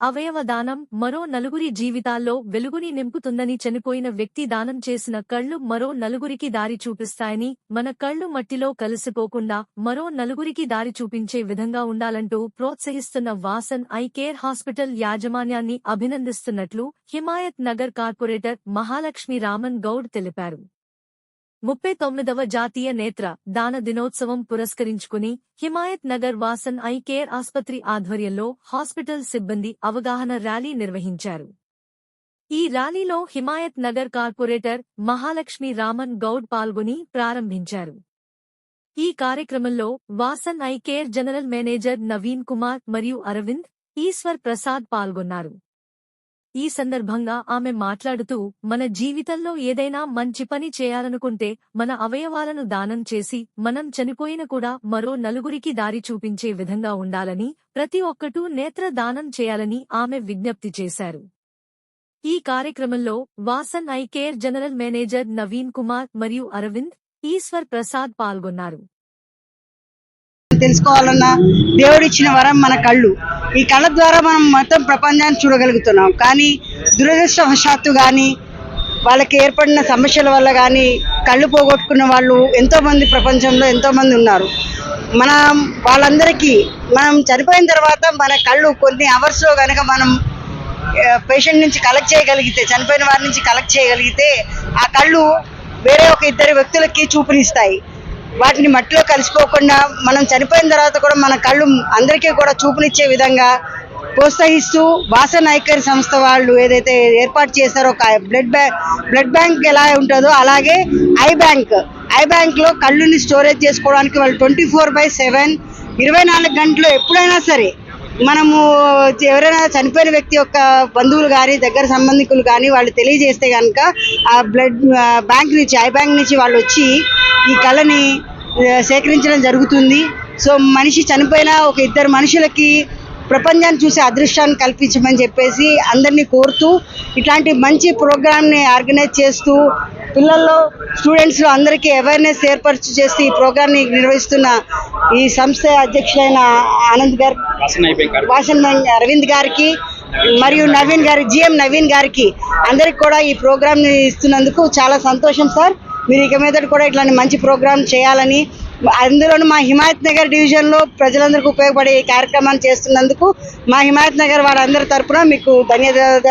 అవయవదానం మరో నలుగురి జీవితాల్లో వెలుగుని నింపుతుందని చనిపోయిన వ్యక్తి దానం చేసిన కళ్ళు మరో నలుగురికి దారి చూపిస్తాయని మన కళ్ళు మట్టిలో కలిసిపోకుండా మరో నలుగురికి దారి చూపించే విధంగా ఉండాలంటూ ప్రోత్సహిస్తున్న వాసన్ ఐ కేర్ హాస్పిటల్ యాజమాన్యాన్ని అభినందిస్తున్నట్లు హిమాయత్ నగర్ కార్పొరేటర్ మహాలక్ష్మి రామన్ గౌడ్ తెలిపారు. ముప్పై తొమ్మిదవ జాతీయ నేత్ర దాన దినోత్సవం పురస్కరించుకుని హిమాయత్ నగర్ వాసన్ ఐ కేర్ ఆస్పత్రి ఆధ్వర్యంలో హాస్పిటల్ సిబ్బంది అవగాహన ర్యాలీ నిర్వహించారు. ఈ ర్యాలీలో హిమాయత్ నగర్ కార్పొరేటర్ మహాలక్ష్మి రామన్ గౌడ్ పాల్గొని ప్రారంభించారు. ఈ కార్యక్రమంలో Vasan eye care general manager Naveen Kumar మరియు అరవింద్ ఈశ్వర్ ప్రసాద్ పాల్గొన్నారు. ఈ సందర్భంగా ఆమె మాట్లాడుతూ మన జీవితంలో ఏదైనా మంచి పని చేయాలనుకుంటే మన అవయవాలను దానం చేసి మనం చనిపోయిన కూడా మరో నలుగురికి దారి చూపించే విధంగా ఉండాలని ప్రతి ఒక్కటూ నేత్ర దానం చేయాలని ఆమె విజ్ఞప్తి చేశారు. ఈ కార్యక్రమంలో Vasan eye care general manager Naveen Kumar మరియు అరవింద్ ఈశ్వర్ ప్రసాద్ పాల్గొన్నారు. తెలుసుకోవాలన్నా దేవుడు ఇచ్చిన వరం మన కళ్ళు. ఈ కళ్ళ ద్వారా మనం మొత్తం ప్రపంచాన్ని చూడగలుగుతున్నాం. కానీ దురదృష్టవశాత్తు కానీ వాళ్ళకి ఏర్పడిన సమస్యల వల్ల కానీ కళ్ళు పోగొట్టుకున్న వాళ్ళు ఎంతోమంది ప్రపంచంలో ఎంతోమంది ఉన్నారు. మనం వాళ్ళందరికీ మనం చనిపోయిన తర్వాత మన కళ్ళు కొన్ని అవర్స్లో కనుక మనం పేషెంట్ నుంచి కలెక్ట్ చేయగలిగితే చనిపోయిన వారి నుంచి కలెక్ట్ చేయగలిగితే ఆ కళ్ళు వేరే ఒక ఇద్దరు వ్యక్తులకి చూపునిస్తాయి. వాటిని మట్టిలో కలిసిపోకుండా మనం చనిపోయిన తర్వాత కూడా మన కళ్ళు అందరికీ కూడా చూపునిచ్చే విధంగా ప్రోత్సహిస్తూ వాసన నాయకరి సంస్థ వాళ్ళు ఏదైతే ఏర్పాటు చేశారో ఒక బ్లడ్ బ్యాంక్ బ్లడ్ బ్యాంక్ ఎలా ఉంటుందో అలాగే ఐ బ్యాంక్. ఐ బ్యాంక్లో కళ్ళుని స్టోరేజ్ చేసుకోవడానికి వాళ్ళు ట్వంటీ ఫోర్ బై సెవెన్ ఇరవై నాలుగు గంటలు ఎప్పుడైనా సరే మనము ఎవరైనా చనిపోయిన వ్యక్తి యొక్క బంధువులు కానీ దగ్గర సంబంధికులు కానీ వాళ్ళు తెలియజేస్తే కనుక ఆ బ్లడ్ బ్యాంక్ నుంచి ఐ బ్యాంక్ నుంచి వాళ్ళు వచ్చి ఈ కళని సేకరించడం జరుగుతుంది. సో మనిషి చనిపోయిన ఒక ఇద్దరు మనుషులకి ప్రపంచాన్ని చూసే అదృష్టాన్ని కల్పించమని చెప్పేసి అందరినీ కోరుతూ ఇట్లాంటి మంచి ప్రోగ్రామ్ని ఆర్గనైజ్ చేస్తూ పిల్లల్లో స్టూడెంట్స్ అందరికీ అవేర్నెస్ ఏర్పరచు చేసి ఈ ప్రోగ్రామ్ని నిర్వహిస్తున్న ఈ సంస్థ అధ్యక్షుడైన ఆనంద్ గారు వాసన వాసన్ అరవింద్ గారికి మరియు నవీన్ గారి జిఎం నవీన్ గారికి అందరికి కూడా ఈ ప్రోగ్రామ్ని ఇస్తున్నందుకు చాలా సంతోషం సార్. మీరు ఇక మీద కూడా ఇట్లాంటి మంచి ప్రోగ్రామ్ చేయాలని అందులోనూ మా హిమాయత్ నగర్ డివిజన్లో ప్రజలందరికీ ఉపయోగపడే ఈ కార్యక్రమాన్ని చేస్తున్నందుకు మా హిమాయత్ నగర్ వాళ్ళందరి తరపున మీకు ధన్యవాదాలు